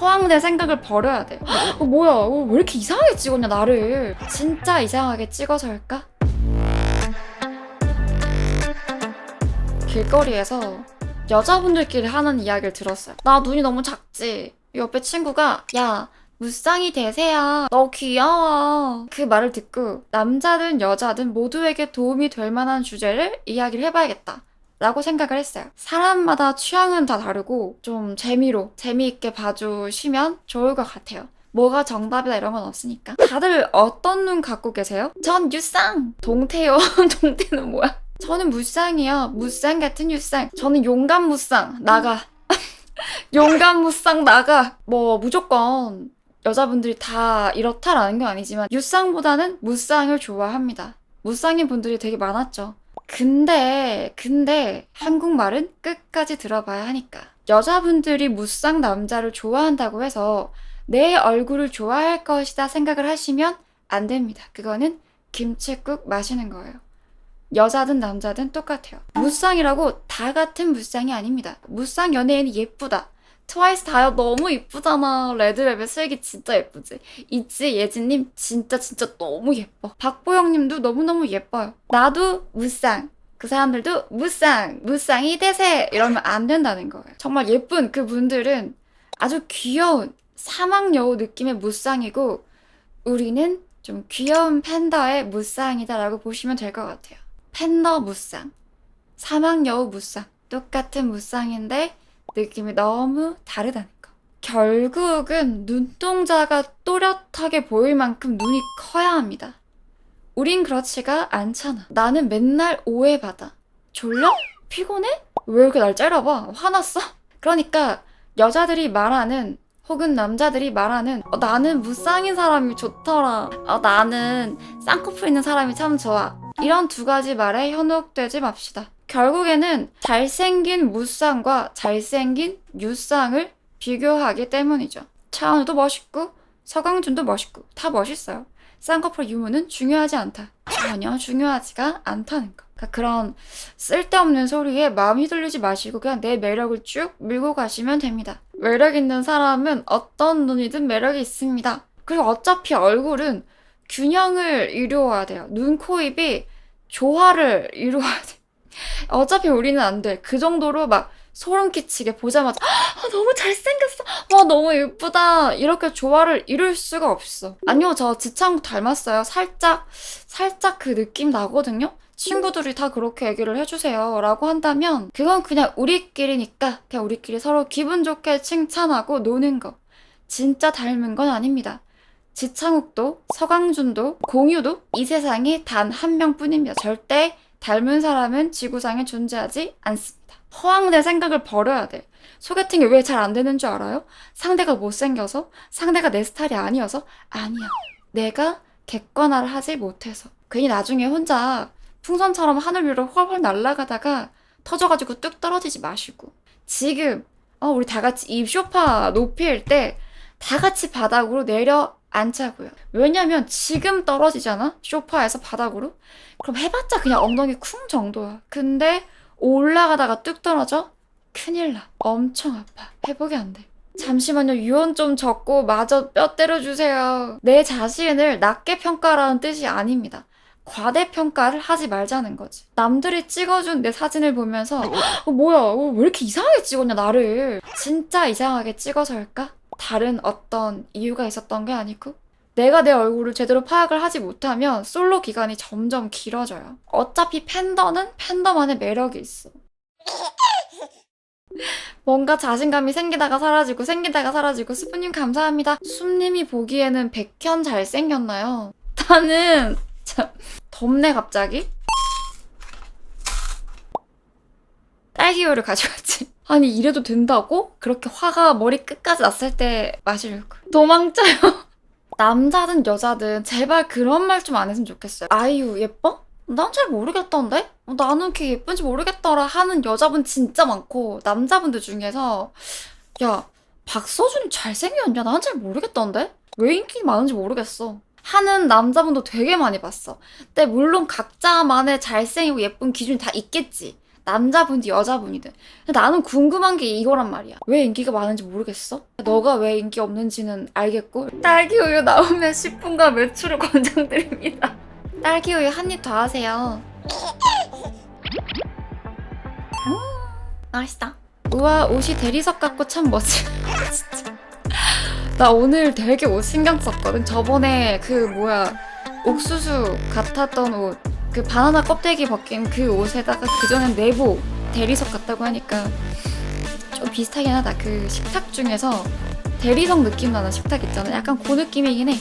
허황된 생각을 버려야 돼. 어, 뭐야, 어, 왜 이렇게 이상하게 찍었냐, 나를. 진짜 이상하게 찍어서일까? 길거리에서 여자분들끼리 하는 이야기를 들었어요. 나 눈이 너무 작지? 옆에 친구가, 야, 무쌍이 대세야. 너 귀여워. 그 말을 듣고 남자든 여자든 모두에게 도움이 될 만한 주제를 이야기를 해봐야겠다. 라고 생각을 했어요. 사람마다 취향은 다 다르고 좀 재미로 재미있게 봐주시면 좋을 것 같아요. 뭐가 정답이다 이런 건 없으니까. 다들 어떤 눈 갖고 계세요? 전 유쌍! 동태요. 동태는 뭐야? 저는 무쌍이요. 무쌍 같은 유쌍. 저는 용감 무쌍. 나가. 용감 무쌍 나가. 뭐 무조건 여자분들이 다 이렇다라는 건 아니지만 유쌍보다는 무쌍을 좋아합니다. 무쌍인 분들이 되게 많았죠. 근데 근데 한국말은 끝까지 들어봐야 하니까 여자분들이 무쌍 남자를 좋아한다고 해서 내 얼굴을 좋아할 것이다 생각을 하시면 안 됩니다. 그거는 김치국 마시는 거예요. 여자든 남자든 똑같아요. 무쌍이라고 다 같은 무쌍이 아닙니다. 무쌍 연예인이 예쁘다. 트와이스 다요 너무 이쁘잖아. 레드벨벳 슬기 진짜 예쁘지. 있지 예진님 진짜 진짜 너무 예뻐. 박보영님도 너무너무 예뻐요. 나도 무쌍. 그 사람들도 무쌍, 무쌍이 대세 이러면 안 된다는 거예요. 정말 예쁜 그 분들은 아주 귀여운 사막 여우 느낌의 무쌍이고 우리는 좀 귀여운 팬더의 무쌍이다라고 보시면 될 것 같아요. 팬더 무쌍, 사막 여우 무쌍 똑같은 무쌍인데 느낌이 너무 다르다는 거. 결국은 눈동자가 또렷하게 보일 만큼 눈이 커야 합니다. 우린 그렇지가 않잖아. 나는 맨날 오해받아. 졸려? 피곤해? 왜 이렇게 날 째려봐? 화났어? 그러니까 여자들이 말하는 혹은 남자들이 말하는 어, 나는 무쌍인 사람이 좋더라. 어, 나는 쌍꺼풀 있는 사람이 참 좋아. 이런 두 가지 말에 현혹되지 맙시다. 결국에는 잘생긴 무쌍과 잘생긴 유쌍을 비교하기 때문이죠. 차은우도 멋있고 서강준도 멋있고 다 멋있어요. 쌍꺼풀 유무는 중요하지 않다. 전혀 중요하지가 않다는 거. 그러니까 그런 쓸데없는 소리에 마음 휘둘리지 마시고 그냥 내 매력을 쭉 밀고 가시면 됩니다. 매력 있는 사람은 어떤 눈이든 매력이 있습니다. 그리고 어차피 얼굴은 균형을 이루어야 돼요. 눈, 코, 입이 조화를 이루어야 돼. 어차피 우리는 안 돼. 그 정도로 막 소름 끼치게 보자마자 아, 너무 잘생겼어. 와 너무 예쁘다. 이렇게 조화를 이룰 수가 없어. 아니요 저 지창욱 닮았어요. 살짝 살짝 그 느낌 나거든요. 친구들이 다 그렇게 얘기를 해주세요. 라고 한다면 그건 그냥 우리끼리니까 그냥 우리끼리 서로 기분 좋게 칭찬하고 노는 거. 진짜 닮은 건 아닙니다. 지창욱도 서강준도 공유도 이 세상에 단 한 명뿐입니다. 절대 닮은 사람은 지구상에 존재하지 않습니다. 허황된 생각을 버려야 돼. 소개팅이 왜 잘 안 되는 줄 알아요? 상대가 못생겨서? 상대가 내 스타일이 아니어서? 아니야. 내가 객관화를 하지 못해서. 괜히 나중에 혼자 풍선처럼 하늘 위로 훨훨 날아가다가 터져가지고 뚝 떨어지지 마시고. 지금, 어, 우리 다 같이 이 쇼파 높이일 때 다 같이 바닥으로 내려 앉자고요. 왜냐면 지금 떨어지잖아? 쇼파에서 바닥으로? 그럼 해봤자 그냥 엉덩이 쿵 정도야. 근데 올라가다가 뚝 떨어져? 큰일 나. 엄청 아파. 회복이 안 돼. 잠시만요. 유언 좀 적고 마저 뼈 때려주세요. 내 자신을 낮게 평가라는 뜻이 아닙니다. 과대평가를 하지 말자는 거지. 남들이 찍어준 내 사진을 보면서 어, 뭐야 어, 왜 이렇게 이상하게 찍었냐 나를. 진짜 이상하게 찍어서일까? 다른 어떤 이유가 있었던 게 아니고 내가 내 얼굴을 제대로 파악을 하지 못하면 솔로 기간이 점점 길어져요. 어차피 팬더는 팬더만의 매력이 있어. 뭔가 자신감이 생기다가 사라지고 생기다가 사라지고 스프님 감사합니다. 숨님이 보기에는 백현 잘생겼나요? 나는 참 덥네 갑자기. 딸기우유를 가져갔지. 아니 이래도 된다고? 그렇게 화가 머리 끝까지 났을 때 마시려고. 도망쳐요. 남자든 여자든 제발 그런 말 좀 안 했으면 좋겠어요. 아이유 예뻐? 난 잘 모르겠던데? 어, 나는 걔 예쁜지 모르겠더라 하는 여자분 진짜 많고 남자분들 중에서 야 박서준이 잘생겼냐? 난 잘 모르겠던데? 왜 인기 많은지 모르겠어. 하는 남자분도 되게 많이 봤어. 근데 물론 각자만의 잘생기고 예쁜 기준이 다 있겠지. 남자분이든 여자분이든. 나는 궁금한 게 이거란 말이야. 왜 인기가 많은지 모르겠어? 너가 왜 인기 없는지는 알겠고. 딸기 우유 나오면 10분간 매출을 권장드립니다. 딸기 우유 한 입 더 하세요. 음, 맛있다. 우와 옷이 대리석 같고 참 멋지 진짜. 나 오늘 되게 옷 신경 썼거든. 저번에 그 뭐야 옥수수 같았던 옷, 그 바나나 껍데기 벗긴 그 옷에다가 그전엔 내복 대리석 같다고 하니까 좀 비슷하긴 하다. 그 식탁 중에서 대리석 느낌 나는 식탁 있잖아. 약간 그 느낌이긴 해.